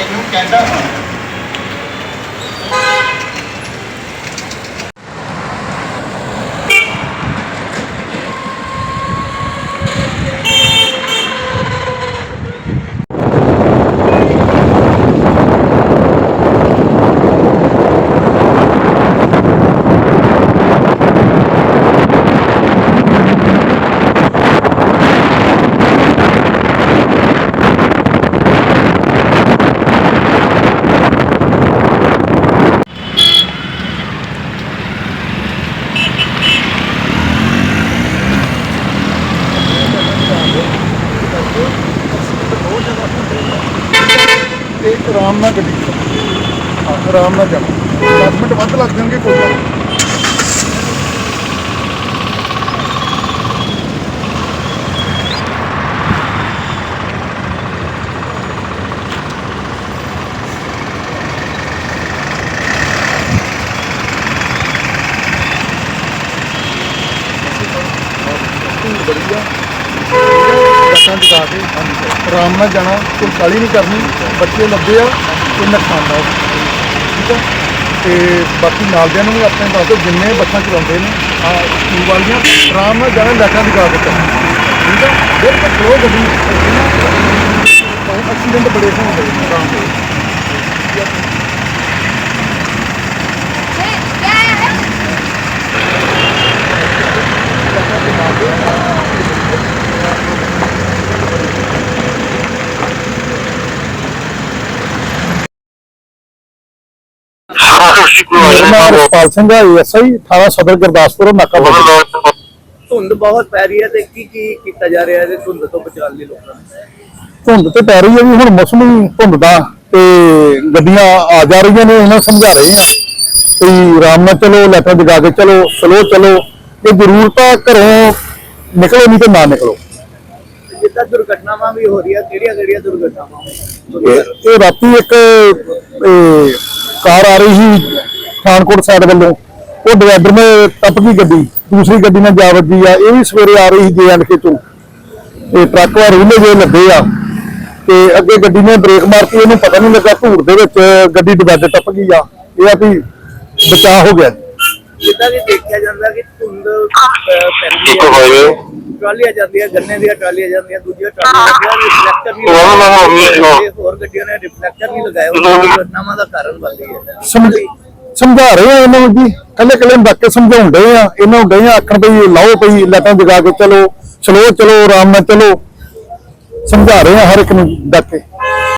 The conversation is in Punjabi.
ਤੈਨੂੰ ਕਹਿੰਦਾ ਆਰਾਮ ਨਾਲ ਗੱਡੀ ਚਲਾਓ। ਹਾਂ ਆਰਾਮ ਨਾਲ ਜਾਣਾ 10 ਮਿੰਟ ਵੱਧ ਲੱਗ ਜਾਣਗੇ ਕੋਈ ਗੱਲ ਨਹੀਂ। ਬੜੀ ਆ ਬੱਸਾਂ ਚੁਕਾ ਕੇ ਆਰਾਮ ਨਾਲ ਜਾਣਾ, ਕੋਈ ਕਾਲੀ ਨਹੀਂ ਕਰਨੀ, ਬੱਚੇ ਲੱਭੇ ਆ, ਕੋਈ ਨੁਕਸਾਨ ਨਾ ਹੋਵੇ। ਠੀਕ ਆ? ਤੇ ਬਾਕੀ ਨਾਲਦਿਆਂ ਨੂੰ ਵੀ ਆਪਣੇ ਦੱਸ ਦਿਓ, ਜਿੰਨੇ ਬੱਸਾਂ ਚਲਾਉਂਦੇ ਨੇ, ਆ ਸਕੂਲ ਵਾਲੀਆਂ, ਆਰਾਮ ਨਾਲ ਜਾਣਾ ਲੱਤਾਂ ਟਿਕਾ ਕੇ ਚੱਲਣਾ। ਠੀਕ ਆ? ਬਿਲਕੁਲ ਸਲੋ ਗੱਡੀ। ਐਕਸੀਡੈਂਟ ਬੜੇ ਹੁੰਦੇ ਨੇ ਆਰਾਮ ਨਾਲ। ਮੇਰਾ ਨਾਮ ਰਸਪਾਲ ਸਿੰਘ ਹੈ ਐਸਆਈ ਥਾਣਾ ਸਦਰ ਗੁਰਦਾਸਪੁਰ ਨਾਕਾ ਬੋਲ ਧੁੰਦ ਬਹੁਤ ਪੈ ਰਹੀ ਹੈ ਤੇ ਕੀ ਕੀ ਕੀਤਾ ਜਾ ਰਿਹਾ ਹੈ ਤੇ ਧੁੰਦ ਤੋਂ ਬਚਾਉਣ ਲਈ ਲੋਕਾਂ ਨੂੰ? ਧੁੰਦ ਤੇ ਪੈ ਰਹੀ ਹੈ ਵੀ ਹੁਣ ਮੌਸਮੀ ਧੁੰਦ ਦਾ ਤੇ ਗੱਡੀਆਂ ਆ ਜਾ ਰਹੀਆਂ ਨੇ ਉਹਨਾਂ ਨੂੰ ਸਮਝਾ ਰਹੇ ਆ ਵੀ ਆਰਾਮ ਨਾਲ ਚਲੋ ਲੈਟਰ ਜਗਾ ਕੇ ਚਲੋ ਸਲੋ ਚਲੋ ਜੇ ਜ਼ਰੂਰਤ ਆ ਘਰੋਂ ਨਿਕਲੋ ਨਹੀਂ ਤੇ ਨਾ ਨਿਕਲੋ। ਤੇ ਜਿੱਦਾਂ ਦੁਰਘਟਨਾਵਾਂ ਵੀ ਹੋ ਰਹੀਆਂ ਕਿਹੜੀਆਂ ਕਿਹੜੀਆਂ ਦੁਰਘਟਨਾਵਾਂ? ਇਹ ਇਹ ਰਾਤੀ ਇੱਕ ਇਹ, ਕਾਰ ਆ ਰਹੀ ਸੀ ਪਠਾਨਕੋਟ ਸਾਈਡ ਵੱਲੋਂ। ਉਹ ਡਿਵਾਈਡਰ ਨੇ ਟੱਪ ਗਈ ਗੱਡੀ ਦੂਸਰੀ ਗੱਡੀ ਨਾਲ ਜਾ ਵੱਜੀ ਆ ਇਹ ਵੀ ਸਵੇਰੇ ਆ ਰਹੀ ਸੀ ਜੇਐਂਡਕੇ ਤੋਂ ਇਹ ਟਰੱਕ ਵਾਲੇ ਰੂਲੇ ਜੇ ਲੱਗੇ ਆ ਤੇ ਅੱਗੇ ਗੱਡੀ ਨੇ ਬ੍ਰੇਕ ਮਾਰਤੀ ਇਹਨੂੰ ਪਤਾ ਨਹੀਂ ਲੱਗਾ ਧੂੜ ਦੇ ਵਿੱਚ ਗੱਡੀ ਡਿਵਾਈਡਰ ਟੱਪ ਗਈ ਆ। ਇਹ ਆ ਵੀ ਬਚਾਅ ਹੋ ਗਿਆ। ਜਿੱਦਾਂ ਕਿ ਦੇਖਿਆ ਜਾਂਦਾ ਕਿ ਧੁੰਦ ਪੈਂਦੀ ਹੈ ਟਰਾਲੀਆਂ ਜਾਂਦੀਆਂ ਗੰਨੇ ਦੀਆਂ ਟਰਾਲੀਆਂ ਜਾਂਦੀਆਂ ਦੂਜੀਆਂ ਟਰਾਲੀਆਂ ਜਾਂਦੀਆਂ ਰਿਫਲੈਕਟਰ ਨਹੀਂ ਲਗਾਏ ਤੇ ਹੋਰ ਗੱਡੀਆਂ ਨੇ ਰਿਫਲੈਕਟਰ ਨਹੀਂ ਲਗਾਏ ਉਹ ਦੁਰਘਟਨਾਵਾਂ ਦਾ ਕਾਰਨ ਬਣਦੀ ਹੈ। ਸਮਝ ਰਹੇ ਆ ਇਹਨਾਂ ਨੂੰ ਜੀ। ਕੱਲੇ ਕੱਲੇ ਨੂੰ ਡੱਕ ਕੇ ਸਮਝਾਉਣ ਡਏ ਆ। ਇਹਨਾਂ ਨੂੰ ਡਏ ਆ ਆਖਣ ਵੀ ਲਾਓ ਪਈ ਲੱਤਾਂ ਜਗਾ ਕੇ ਚਲੋ ਸਲੋ ਚਲੋ ਆਰਾਮ ਨਾਲ ਚਲੋ। ਸਮਝਾ ਰਹੇ ਆ ਹਰ ਇੱਕ ਨੂੰ ਡੱਕ ਕੇ।